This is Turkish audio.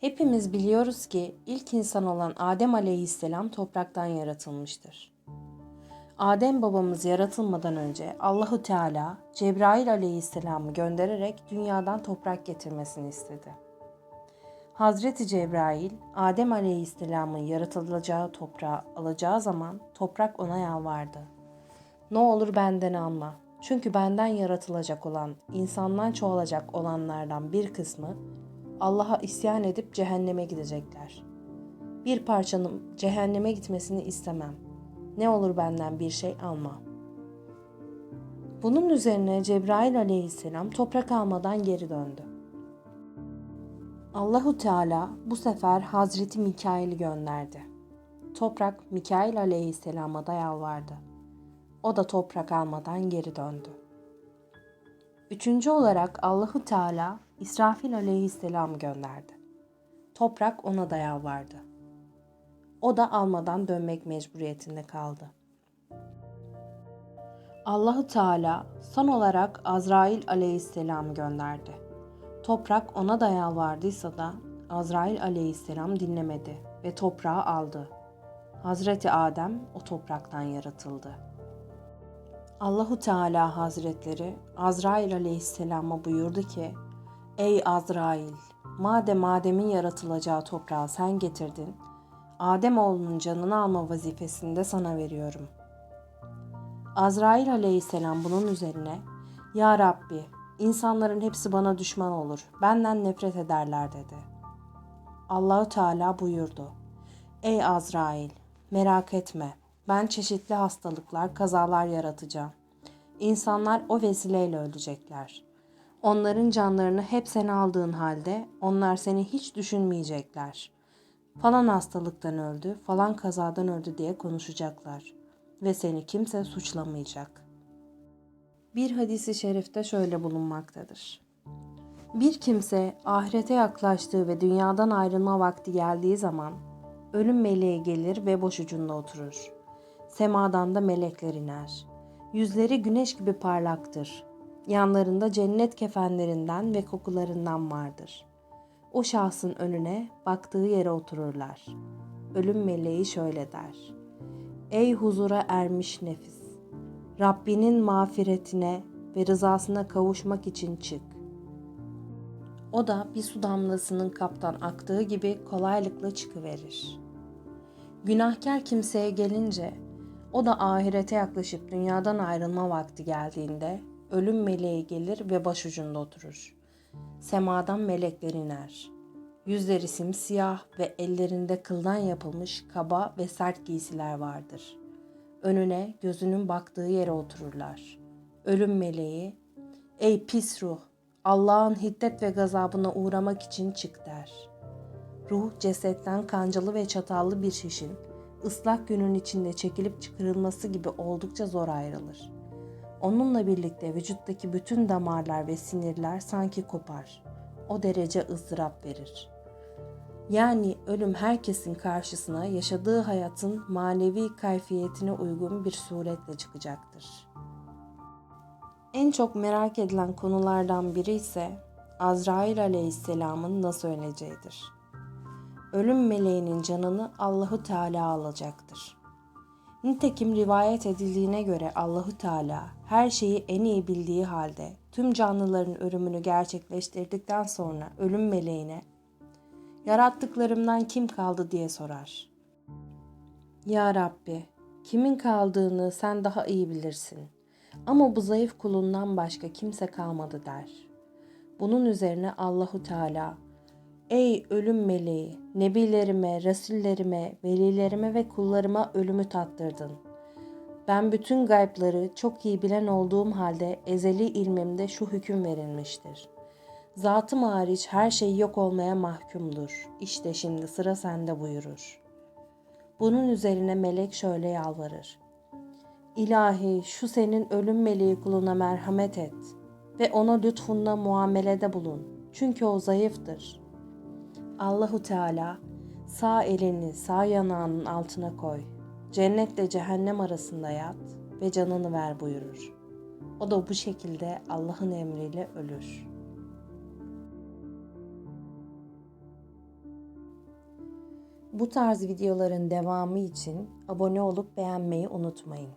Hepimiz biliyoruz ki ilk insan olan Adem aleyhisselam topraktan yaratılmıştır. Adem babamız yaratılmadan önce Allahu Teala Cebrail aleyhisselamı göndererek dünyadan toprak getirmesini istedi. Hazreti Cebrail, Adem aleyhisselamın yaratılacağı toprağı alacağı zaman toprak ona yalvardı. Ne olur benden alma. Çünkü benden yaratılacak olan, insandan çoğalacak olanlardan bir kısmı Allah'a isyan edip cehenneme gidecekler. Bir parçanın cehenneme gitmesini istemem. Ne olur benden bir şey alma. Bunun üzerine Cebrail aleyhisselam toprak almadan geri döndü. Allahu Teala bu sefer Hazreti Mikail'i gönderdi. Toprak Mikail aleyhisselama da yalvardı. O da toprak almadan geri döndü. Üçüncü olarak Allahu Teala İsrafil aleyhisselam gönderdi. Toprak ona da yalvardı. O da almadan dönmek mecburiyetinde kaldı. Allahu Teala son olarak Azrail aleyhisselam gönderdi. Toprak ona da yalvardıysa da Azrail aleyhisselam dinlemedi ve toprağı aldı. Hazreti Adem o topraktan yaratıldı. Allahu Teala Hazretleri Azrail aleyhisselama buyurdu ki Ey Azrail! Madem Adem'in yaratılacağı toprağı sen getirdin, Adem oğlunun canını alma vazifesini de sana veriyorum. Azrail aleyhisselam bunun üzerine, Ya Rabbi, insanların hepsi bana düşman olur, benden nefret ederler dedi. Allahu Teala buyurdu. Ey Azrail, merak etme, ben çeşitli hastalıklar, kazalar yaratacağım. İnsanlar o vesileyle ölecekler.'' Onların canlarını hep sen aldığın halde onlar seni hiç düşünmeyecekler. Falan hastalıktan öldü, falan kazadan öldü diye konuşacaklar ve seni kimse suçlamayacak. Bir hadisi şerifte şöyle bulunmaktadır. Bir kimse ahirete yaklaştığı ve dünyadan ayrılma vakti geldiği zaman ölüm meleği gelir ve boşucunda oturur. Semadan da melekler iner. Yüzleri güneş gibi parlaktır Yanlarında cennet kefenlerinden ve kokularından vardır. O şahsın önüne baktığı yere otururlar. Ölüm meleği şöyle der. Ey huzura ermiş nefis! Rabbinin mağfiretine ve rızasına kavuşmak için çık. O da bir su damlasının kaptan aktığı gibi kolaylıkla çıkıverir. Günahkar kimseye gelince o da ahirete yaklaşıp dünyadan ayrılma vakti geldiğinde ölüm meleği gelir ve başucunda oturur. Semadan melekler iner. Yüzleri simsiyah ve ellerinde kıldan yapılmış kaba ve sert giysiler vardır. Önüne gözünün baktığı yere otururlar. Ölüm meleği, ''Ey pis ruh, Allah'ın hiddet ve gazabına uğramak için çık.'' der. Ruh cesetten kancalı ve çatallı bir şişin ıslak günün içinde çekilip çıkarılması gibi oldukça zor ayrılır.'' Onunla birlikte vücuttaki bütün damarlar ve sinirler sanki kopar. O derece ızdırap verir. Yani ölüm herkesin karşısına yaşadığı hayatın manevi kayfiyetine uygun bir suretle çıkacaktır. En çok merak edilen konulardan biri ise Azrail aleyhisselamın nasıl öleceğidir. Ölüm meleğinin canını Allahu Teala alacaktır. Nitekim rivayet edildiğine göre Allahu Teala her şeyi en iyi bildiği halde tüm canlıların ölümünü gerçekleştirdikten sonra ölüm meleğine yarattıklarımdan kim kaldı diye sorar. Ya Rabbi, kimin kaldığını sen daha iyi bilirsin. Ama bu zayıf kulundan başka kimse kalmadı der. Bunun üzerine Allahu Teala Ey ölüm meleği, nebilerime, rasullerime, velilerime ve kullarıma ölümü tattırdın. Ben bütün gaypları çok iyi bilen olduğum halde ezeli ilmimde şu hüküm verilmiştir. Zatım hariç her şey yok olmaya mahkumdur. İşte şimdi sıra sende buyurur. Bunun üzerine melek şöyle yalvarır. İlahi şu senin ölüm meleği kuluna merhamet et ve ona lütfunla muamelede bulun. Çünkü o zayıftır.'' Allahu Teala sağ elini sağ yanağının altına koy. Cennetle cehennem arasında yat ve canını ver buyurur. O da bu şekilde Allah'ın emriyle ölür.'' Bu tarz videoların devamı için abone olup beğenmeyi unutmayın.